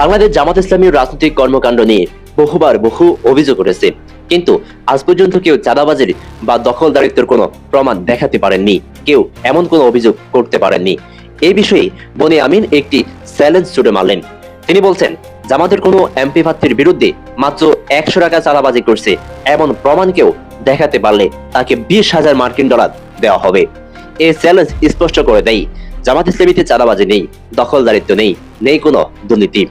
বাংলাদেশ জামাত ইসলামীর রাজনৈতিক কর্মকাণ্ড নিয়ে বহুবার বহু অভিযোগ উঠেছে। কিন্তু আজ পর্যন্ত কেউ চাঁদাবাজির বা দখলদারিত্বের কোনো প্রমাণ দেখাতে পারেননি। কেউ এমন কোনো অভিযোগ করতে পারেননি। এই বিষয়ে বনে আমিন একটি চ্যালেঞ্জ ছুটে মারলেন। তিনি বলছেন, জামাতের কোনো এমপি প্রার্থীর বিরুদ্ধে মাত্র একশো টাকা চাঁদাবাজি করছে এমন প্রমাণ কেউ দেখাতে পারলে তাকে বিশ হাজার মার্কিন ডলার দেওয়া হবে। এই চ্যালেঞ্জ স্পষ্ট করে দেয়, জামাত ইসলামীতে চাঁদাবাজি নেই দখলদারিত্ব নেই নেই কোনো দুর্নীতি।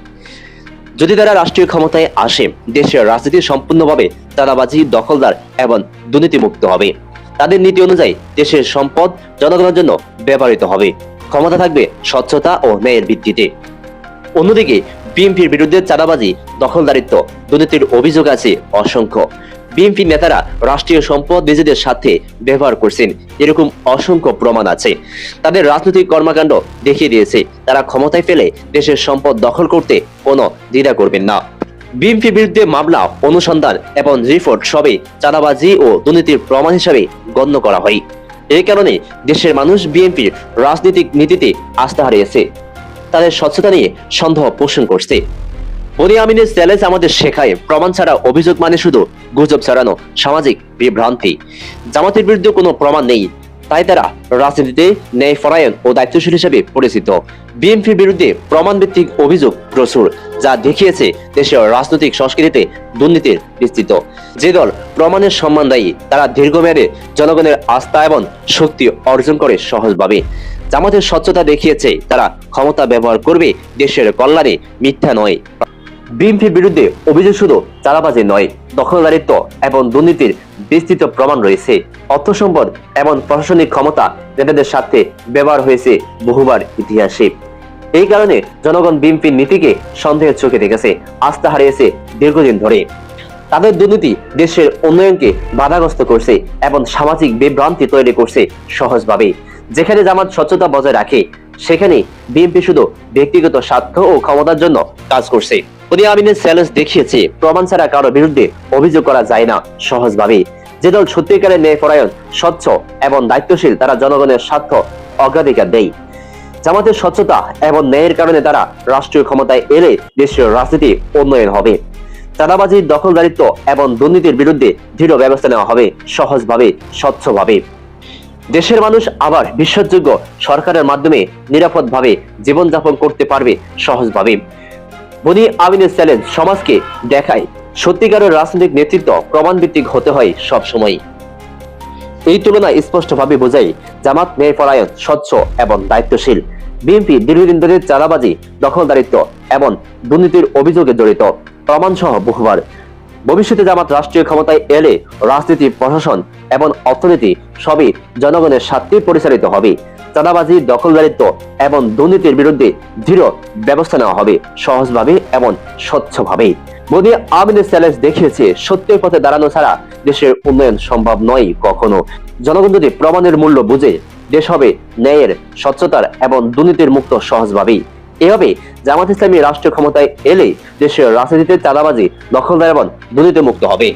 যদি তারা রাষ্ট্রীয় ক্ষমতায় আসে, দেশের রাজনীতি সম্পূর্ণভাবে তারাবাজি দখলদার এবং দুর্নীতিমুক্ত হবে। তাদের নীতি অনুযায়ী দেশের সম্পদ জনগণের জন্য ব্যবহৃত হবে। ক্ষমতা থাকবে স্বচ্ছতা ও ন্যায়ের ভিত্তিতে। অন্যদিকে, বিএনপির বিরুদ্ধে চাঁদাবাজি, দখলদারিত্ব, দুর্নীতির অভিযোগ আছে অসংখ্য। বিএনপি নেতারা রাষ্ট্রীয় সম্পদ নিজেদের সাথে ব্যবহার করছেন। এরকম অসংখ্য প্রমাণ আছে। তাদের রাজনৈতিক কর্মকাণ্ড দেখিয়ে দিয়েছে। তারা ক্ষমতায় ফেলে দেশের সম্পদ দখল করতে কোনো দ্বিধা করবেন না। বিএনপির বিরুদ্ধে মামলা, অনুসন্ধান এবং রিপোর্ট সবে চাঁদাবাজি ও দুর্নীতির প্রমাণ হিসাবে গণ্য করা হয়। এই কারণে দেশের মানুষ বিএনপির রাজনৈতিক নীতিতে আস্থা হারিয়েছে। তাদের স্বচ্ছতা নিয়ে সন্দেহ পোষণ করছে। বনি আমিনের চ্যালেঞ্জ আমাদের শেখায়। প্রমাণ ছাড়া অভিযোগ মানে শুধু গুজব ছড়ানো, সামাজিক বিভ্রান্তি। জামাতের বিরুদ্ধে কোনো প্রমাণ নেই। তাই তারা রাজনীতিতে ন্যায় ফরায়ন ও দায়িত্বশীল হিসেবে পরিচিত। বিএনপির বিরুদ্ধে প্রমাণ ভিত্তিক অভিযোগ প্রচুর, যা দেখিয়েছে দেশের রাজনৈতিক সংস্কৃতিতে দুর্নীতির বিস্তৃত। যে দল প্রমাণের সম্মান দেয়, তারা দীর্ঘমেয়াদে জনগণের আস্থা এবং শক্তি অর্জন করে সহজভাবে। জামাতের স্বচ্ছতা দেখিয়েছে, তারা ক্ষমতা ব্যবহার করবে, দেশের কল্যাণে মিথ্যা নয়। বিএনপির বিরুদ্ধে অভিযোগ শুধু চালাবাজি নয়, দখলদারিত্ব এবং দুর্নীতির বিস্তৃত প্রমাণ রয়েছে। অর্থ সম্পদ এবং প্রশাসনিক ক্ষমতা নেতাদের স্বার্থে ব্যবহার হয়েছে বহুবার ইতিহাসে। এই কারণে জনগণ বিএনপির নীতিকে সন্দেহের চোখে দেখেছে, আস্থা হারিয়েছে দীর্ঘদিন ধরে। তাদের দুর্নীতি দেশের উন্নয়নকে বাধাগ্রস্ত করছে এবং সামাজিক বিভ্রান্তি তৈরি করছে সহজভাবে। যেখানে জামাত স্বচ্ছতা বজায় রাখে, সেখানে বিএনপি শুধু ব্যক্তিগত স্বার্থ ও ক্ষমতার জন্য কাজ করছে। উনি আমিনের চ্যালেঞ্জ দেখিয়েছে, প্রমাণ ছাড়া কারও বিরুদ্ধে অভিযোগ করা যায় না, সহজভাবে। যে দল সত্যিকারের ন্যায় পরায়ণ স্বচ্ছ এবং দায়িত্বশীল, তারা জনগণের স্বার্থ, অগ্রাধিকার দেয়। জামাতের স্বচ্ছতা এবং ন্যায়ের কারণে তারা রাষ্ট্রীয় ক্ষমতায় এলে দেশের রাজনীতি উন্নয়ন হবে। চাঁদাবাজির দখলদারিত্ব এবং দুর্নীতির বিরুদ্ধে দৃঢ় ব্যবস্থা নেওয়া হবে, সহজভাবে, স্বচ্ছভাবে। দেশের মানুষ আবার বিশ্বাসযোগ্য সরকারের মাধ্যমে নিরাপদভাবে জীবনযাপন করতে পারবে, সহজভাবে। বনি আমিনের চ্যালেঞ্জ সমাজকে দেখায়। সত্যিকারের রাজনৈতিক নেতৃত্ব প্রমাণভিত্তিক হতে হয় সবসময় এই তুলনায় স্পষ্টভাবে বোঝাই জামাত ন্যায়পরায়ণ স্বচ্ছ এবং দায়িত্বশীল। বিএনপি দীর্ঘদিন ধরে চাঁদাবাজি, দখলদারিত্ব এবং দুর্নীতির অভিযোগে জড়িত। প্রমাণ সহ বহুবার। ভবিষ্যতে জামাত রাষ্ট্রীয় ক্ষমতায় এলে রাজনীতি, প্রশাসন এবং অর্থনীতি সবই জনগণের স্বার্থে পরিচালিত হবে। চাঁদাবাজি, দখলদারিত্ব এবং দুর্নীতির বিরুদ্ধে দৃঢ় ব্যবস্থা নেওয়া হবে, সহজভাবে এবং স্বচ্ছভাবে মোদী আমিনের চ্যালেঞ্জ দেখিয়েছে, সত্যের পথে দাঁড়ানো ছাড়া দেশের উন্নয়ন সম্ভব নয় কখনো। জনগণ যদি প্রমাণের মূল্য বুঝে, দেশ হবে ন্যায়ের, স্বচ্ছতার এবং দুর্নীতির মুক্ত সহজভাবেই। এভাবে জামাত ইসলামী রাষ্ট্রীয় ক্ষমতায় এলে দেশের রাজনীতিতে চাঁদাবাজি, দখলদার এবং দুর্নীতি মুক্ত হবে।